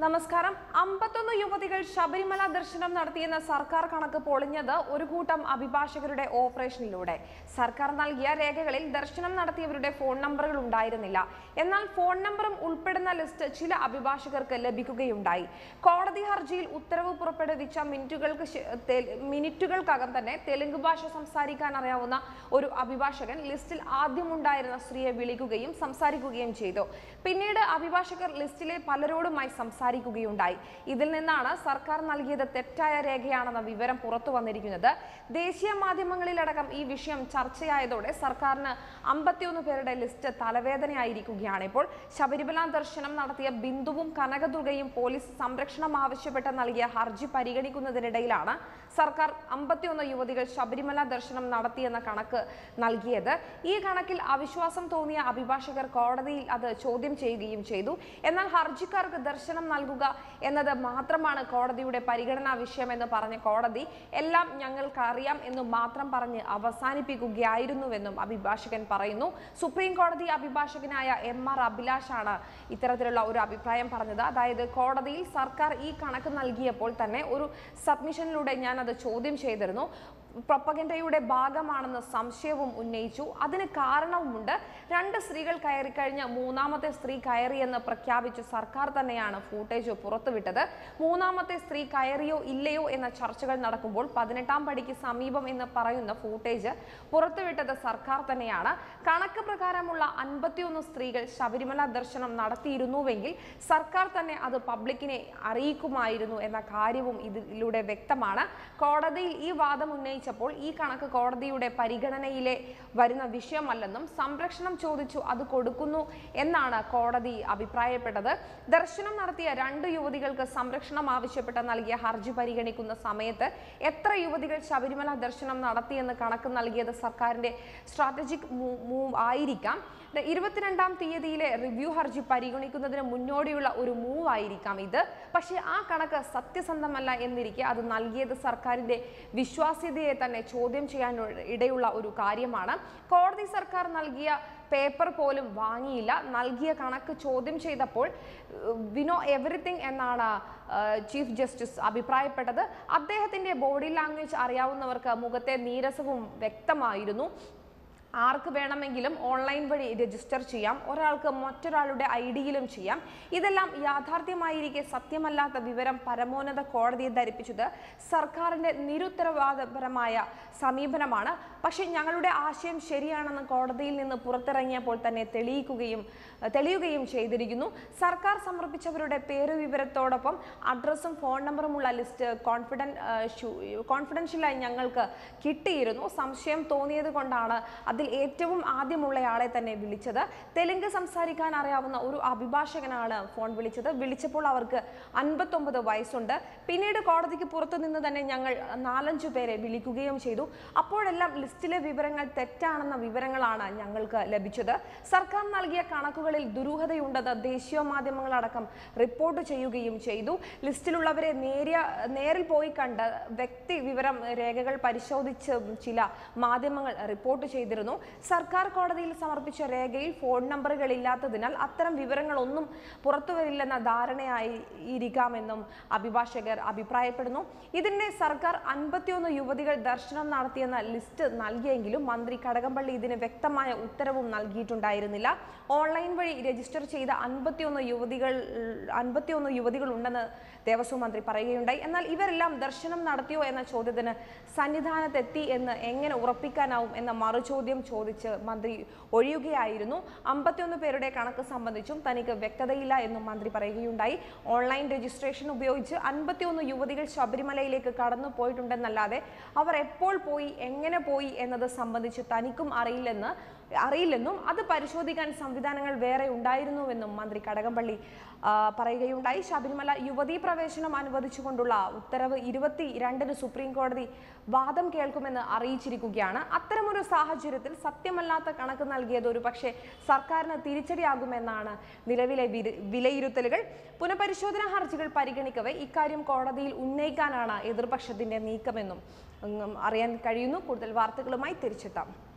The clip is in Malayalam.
നമസ്കാരം. അമ്പത്തൊന്ന് യുവതികൾ ശബരിമല ദർശനം നടത്തിയെന്ന സർക്കാർ കണക്ക് പൊളിഞ്ഞത് ഒരു കൂട്ടം അഭിഭാഷകരുടെ ഓപ്പറേഷനിലൂടെ. സർക്കാർ നൽകിയ രേഖകളിൽ ദർശനം നടത്തിയവരുടെ ഫോൺ നമ്പറുകൾ ഉണ്ടായിരുന്നില്ല. എന്നാൽ ഫോൺ നമ്പറും ഉൾപ്പെടുന്ന ലിസ്റ്റ് ചില അഭിഭാഷകർക്ക് ലഭിക്കുകയുണ്ടായി. കോടതി ഹർജിയിൽ ഉത്തരവ് പുറപ്പെടുവിച്ച മിനിറ്റുകൾക്ക് മിനിറ്റുകൾക്കകം തന്നെ തെലുങ്ക് ഭാഷ സംസാരിക്കാൻ അറിയാവുന്ന ഒരു അഭിഭാഷകൻ ലിസ്റ്റിൽ ആദ്യമുണ്ടായിരുന്ന സ്ത്രീയെ വിളിക്കുകയും സംസാരിക്കുകയും ചെയ്തു. പിന്നീട് അഭിഭാഷകർ ലിസ്റ്റിലെ പലരോടുമായി സംസാരിക്കുകയുണ്ടായി. ഇതിൽ നിന്നാണ് സർക്കാർ നൽകിയത് തെറ്റായ രേഖയാണെന്ന വിവരം പുറത്തു വന്നിരിക്കുന്നത്. ദേശീയ മാധ്യമങ്ങളിലടക്കം ഈ വിഷയം ചർച്ചയായതോടെ സർക്കാരിന് അമ്പത്തിയൊന്ന് പേരുടെ ലിസ്റ്റ് തലവേദനയായിരിക്കുകയാണ്. ഇപ്പോൾ ശബരിമല ദർശനം നടത്തിയ ബിന്ദുവും കനകദുർഗയും പോലീസ് സംരക്ഷണം ആവശ്യപ്പെട്ട് നൽകിയ ഹർജി പരിഗണിക്കുന്നതിനിടയിലാണ് സർക്കാർ അമ്പത്തിയൊന്ന് യുവതികൾ ശബരിമല ദർശനം നടത്തിയെന്ന കണക്ക് നൽകിയത്. ഈ കണക്കിൽ അവിശ്വാസം തോന്നിയ അഭിഭാഷകർ കോടതിയിൽ അത് ചോദ്യം ചെയ്യുകയും ചെയ്തു. എന്നാൽ ഹർജിക്കാർക്ക് ദർശനം നൽകുക എന്നത് മാത്രമാണ് കോടതിയുടെ പരിഗണനാ വിഷയമെന്ന് പറഞ്ഞ കോടതി. എല്ലാം ഞങ്ങൾക്ക് അറിയാം എന്ന് മാത്രം പറഞ്ഞ് അവസാനിപ്പിക്കുകയായിരുന്നുവെന്നും അഭിഭാഷകൻ പറയുന്നു. സുപ്രീം കോടതി അഭിഭാഷകനായ എം ആർ അഭിലാഷാണ് ഇത്തരത്തിലുള്ള ഒരു അഭിപ്രായം പറഞ്ഞത്. അതായത് കോടതിയിൽ സർക്കാർ ഈ കണക്ക് നൽകിയപ്പോൾ തന്നെ ഒരു സബ്മിഷനിലൂടെ ഞാൻ അത് ചോദ്യം ചെയ്തിരുന്നു. പ്രൊപ്പഗൻഡയുടെ ഭാഗമാണെന്ന് സംശയവും ഉന്നയിച്ചു. അതിന് കാരണവുമുണ്ട്. രണ്ട് സ്ത്രീകൾ കയറി കഴിഞ്ഞ മൂന്നാമത്തെ സ്ത്രീ കയറിയെന്ന് പ്രഖ്യാപിച്ചു സർക്കാർ തന്നെയാണ് ഫൂട്ടേജ് പുറത്തുവിട്ടത്. മൂന്നാമത്തെ സ്ത്രീ കയറിയോ ഇല്ലയോ എന്ന ചർച്ചകൾ നടക്കുമ്പോൾ പതിനെട്ടാം പടിക്ക് സമീപം എന്ന് പറയുന്ന ഫൂട്ടേജ് പുറത്തുവിട്ടത് സർക്കാർ തന്നെയാണ്. കണക്ക് പ്രകാരമുള്ള അൻപത്തിയൊന്ന് സ്ത്രീകൾ ശബരിമല ദർശനം നടത്തിയിരുന്നുവെങ്കിൽ സർക്കാർ തന്നെ അത് പബ്ലിക്കിനെ അറിയിക്കുമായിരുന്നു എന്ന കാര്യവും ഇതിലൂടെ വ്യക്തമാണ്. കോടതിയിൽ ഈ വാദം ഉന്നയിച്ചപ്പോൾ ഈ കണക്ക് കോടതിയുടെ പരിഗണനയിലെ വരുന്ന വിഷയമല്ലെന്നും സംരക്ഷണം ചോദിച്ചു അത് കൊടുക്കുന്നു എന്നാണ് കോടതി അഭിപ്രായപ്പെട്ടത്. ദർശനം നടത്തിയ രണ്ട് യുവതികൾക്ക് സംരക്ഷണം ആവശ്യപ്പെട്ട് നൽകിയ ഹർജി പരിഗണിക്കുന്ന സമയത്ത് എത്ര യുവതികൾ ശബരിമല ദർശനം നടത്തിയെന്ന് കണക്ക് നൽകിയത് സർക്കാരിന്റെ സ്ട്രാറ്റജിക് മൂവ് ആയിരിക്കാം. ഇരുപത്തിരണ്ടാം തീയതിയിലെ റിവ്യൂ ഹർജി പരിഗണിക്കുന്നതിന് മുന്നോടിയുള്ള ഒരു മൂവ് ആയിരിക്കാം ഇത്. പക്ഷേ ആ കണക്ക് സത്യസന്ധമല്ല എന്നിരിക്കെ അത് നൽകിയത് സർക്കാരിന്റെ വിശ്വാസ്യതയെ തന്നെ ചോദ്യം ചെയ്യാൻ ഇടയുള്ള ഒരു കാര്യമാണ്. കോടതി സർക്കാർ നൽകിയ പേപ്പർ പോലും വാങ്ങിയില്ല. നൽകിയ കണക്ക് ചോദ്യം ചെയ്തപ്പോൾ വിനോ എവറിത്തിങ് എന്നാണ് ചീഫ് ജസ്റ്റിസ് അഭിപ്രായപ്പെട്ടത്. അദ്ദേഹത്തിന്റെ ബോഡി ലാംഗ്വേജ് അറിയാവുന്നവർക്ക് മുഖത്തെ നീരസവും വ്യക്തമായിരുന്നു. ആർക്ക് വേണമെങ്കിലും ഓൺലൈൻ വഴി രജിസ്റ്റർ ചെയ്യാം. ഒരാൾക്ക് മറ്റൊരാളുടെ ഐ ഡിയിലും ചെയ്യാം. ഇതെല്ലാം യാഥാർത്ഥ്യമായിരിക്കെ സത്യമല്ലാത്ത വിവരം പരമോന്നത കോടതിയെ ധരിപ്പിച്ചത് സർക്കാരിന്റെ നിരുത്തരവാദപരമായ സമീപനമാണ്. പക്ഷേ ഞങ്ങളുടെ ആശയം ശരിയാണെന്ന് കോടതിയിൽ നിന്ന് പുറത്തിറങ്ങിയപ്പോൾ തന്നെ തെളിയിക്കുകയും തെളിയുകയും ചെയ്തിരിക്കുന്നു. സർക്കാർ സമർപ്പിച്ചവരുടെ പേര് വിവരത്തോടൊപ്പം അഡ്രസ്സും ഫോൺ നമ്പറുമുള്ള ലിസ്റ്റ് കോൺഫിഡൻ കോൺഫിഡൻഷ്യലായി ഞങ്ങൾക്ക് കിട്ടിയിരുന്നു. സംശയം തോന്നിയത് കൊണ്ടാണ് അതിൽ ഏറ്റവും ആദ്യമുള്ളയാളെ തന്നെ വിളിച്ചത്. തെലുങ്ക് സംസാരിക്കാൻ അറിയാവുന്ന ഒരു അഭിഭാഷകനാണ് ഫോൺ വിളിച്ചത്. വിളിച്ചപ്പോൾ അവർക്ക് അൻപത്തൊമ്പത് വയസ്സുണ്ട്. പിന്നീട് കോടതിക്ക് പുറത്തുനിന്ന് തന്നെ ഞങ്ങൾ നാലഞ്ചു പേരെ വിളിക്കുകയും ചെയ്തു. അപ്പോഴെല്ലാം ലിസ്റ്റിലെ വിവരങ്ങൾ തെറ്റാണെന്ന വിവരങ്ങളാണ് ഞങ്ങൾക്ക് ലഭിച്ചത്. സർക്കാർ നൽകിയ കണക്കുകളിൽ ദുരൂഹതയുണ്ടെന്ന് ദേശീയ മാധ്യമങ്ങളടക്കം റിപ്പോർട്ട് ചെയ്യുകയും ചെയ്തു. ലിസ്റ്റിലുള്ളവരെ നേരിയ നേരിൽ പോയി കണ്ട് വ്യക്തി വിവരം രേഖകൾ പരിശോധിച്ച് ചില മാധ്യമങ്ങൾ റിപ്പോർട്ട് ചെയ്തിരുന്നു. സർക്കാർ കോടതിയിൽ സമർപ്പിച്ച രേഖയിൽ ഫോൺ നമ്പറുകൾ ഇല്ലാത്തതിനാൽ അത്തരം വിവരങ്ങളൊന്നും പുറത്തുവരില്ലെന്ന ധാരണയായിരിക്കാമെന്നും അഭിഭാഷകർ അഭിപ്രായപ്പെടുന്നു. ഇതിന്റെ സർക്കാർ അൻപത്തിയൊന്ന് യുവതികൾ ദർശനം നടത്തിയെന്ന ലിസ്റ്റ് നൽകിയെങ്കിലും മന്ത്രി കടകംപള്ളി ഇതിന് വ്യക്തമായ ഉത്തരവും നൽകിയിട്ടുണ്ടായിരുന്നില്ല. ഓൺലൈൻ വഴി രജിസ്റ്റർ ചെയ്ത അൻപത്തിയൊന്ന് യുവതികൾ അൻപത്തിയൊന്ന് യുവതികൾ ഉണ്ടെന്ന് ദേവസ്വം മന്ത്രി പറയുകയുണ്ടായി. എന്നാൽ ഇവരെല്ലാം ദർശനം നടത്തിയോ എന്ന ചോദ്യത്തിന് സന്നിധാനത്തെത്തി എന്ന് എങ്ങനെ ഉറപ്പിക്കാനാവും എന്ന മറുചോദ്യം ചോദിച്ച് മന്ത്രി ഒഴിയുകയായിരുന്നു. അമ്പത്തിയൊന്ന് പേരുടെ കണക്ക് സംബന്ധിച്ചും തനിക്ക് വ്യക്തതയില്ല എന്നും മന്ത്രി പറയുകയുണ്ടായി. ഓൺലൈൻ രജിസ്ട്രേഷൻ ഉപയോഗിച്ച് അൻപത്തിയൊന്ന് യുവതികൾ ശബരിമലയിലേക്ക് കടന്നു പോയിട്ടുണ്ടെന്നല്ലാതെ അവർ എപ്പോൾ പോയി എങ്ങനെ പോയി എന്നത് സംബന്ധിച്ച് തനിക്കും അറിയില്ലെന്ന് അറിയില്ലെന്നും അത് പരിശോധിക്കാൻ സംവിധാനങ്ങൾ വേറെ ഉണ്ടായിരുന്നുവെന്നും മന്ത്രി കടകംപള്ളി പറയുകയുണ്ടായി. ശബരിമല യുവതീ പ്രവേശനം അനുവദിച്ചുകൊണ്ടുള്ള ഉത്തരവ് ഇരുപത്തി രണ്ടിന് സുപ്രീം കോടതി വാദം കേൾക്കുമെന്ന് അറിയിച്ചിരിക്കുകയാണ്. അത്തരമൊരു സാഹചര്യത്തിൽ സത്യമല്ലാത്ത കണക്ക് നൽകിയത് ഒരു പക്ഷേ സർക്കാരിന് തിരിച്ചടിയാകുമെന്നാണ് നിലവിലെ വിലയിരുത്തലുകൾ. പുനഃപരിശോധനാ ഹർജികൾ പരിഗണിക്കവേ ഇക്കാര്യം കോടതിയിൽ ഉന്നയിക്കാനാണ് എതിർപക്ഷത്തിന്റെ നീക്കമെന്നും അറിയാൻ കഴിയുന്നു. കൂടുതൽ വാർത്തകളുമായി തിരിച്ചെത്താം.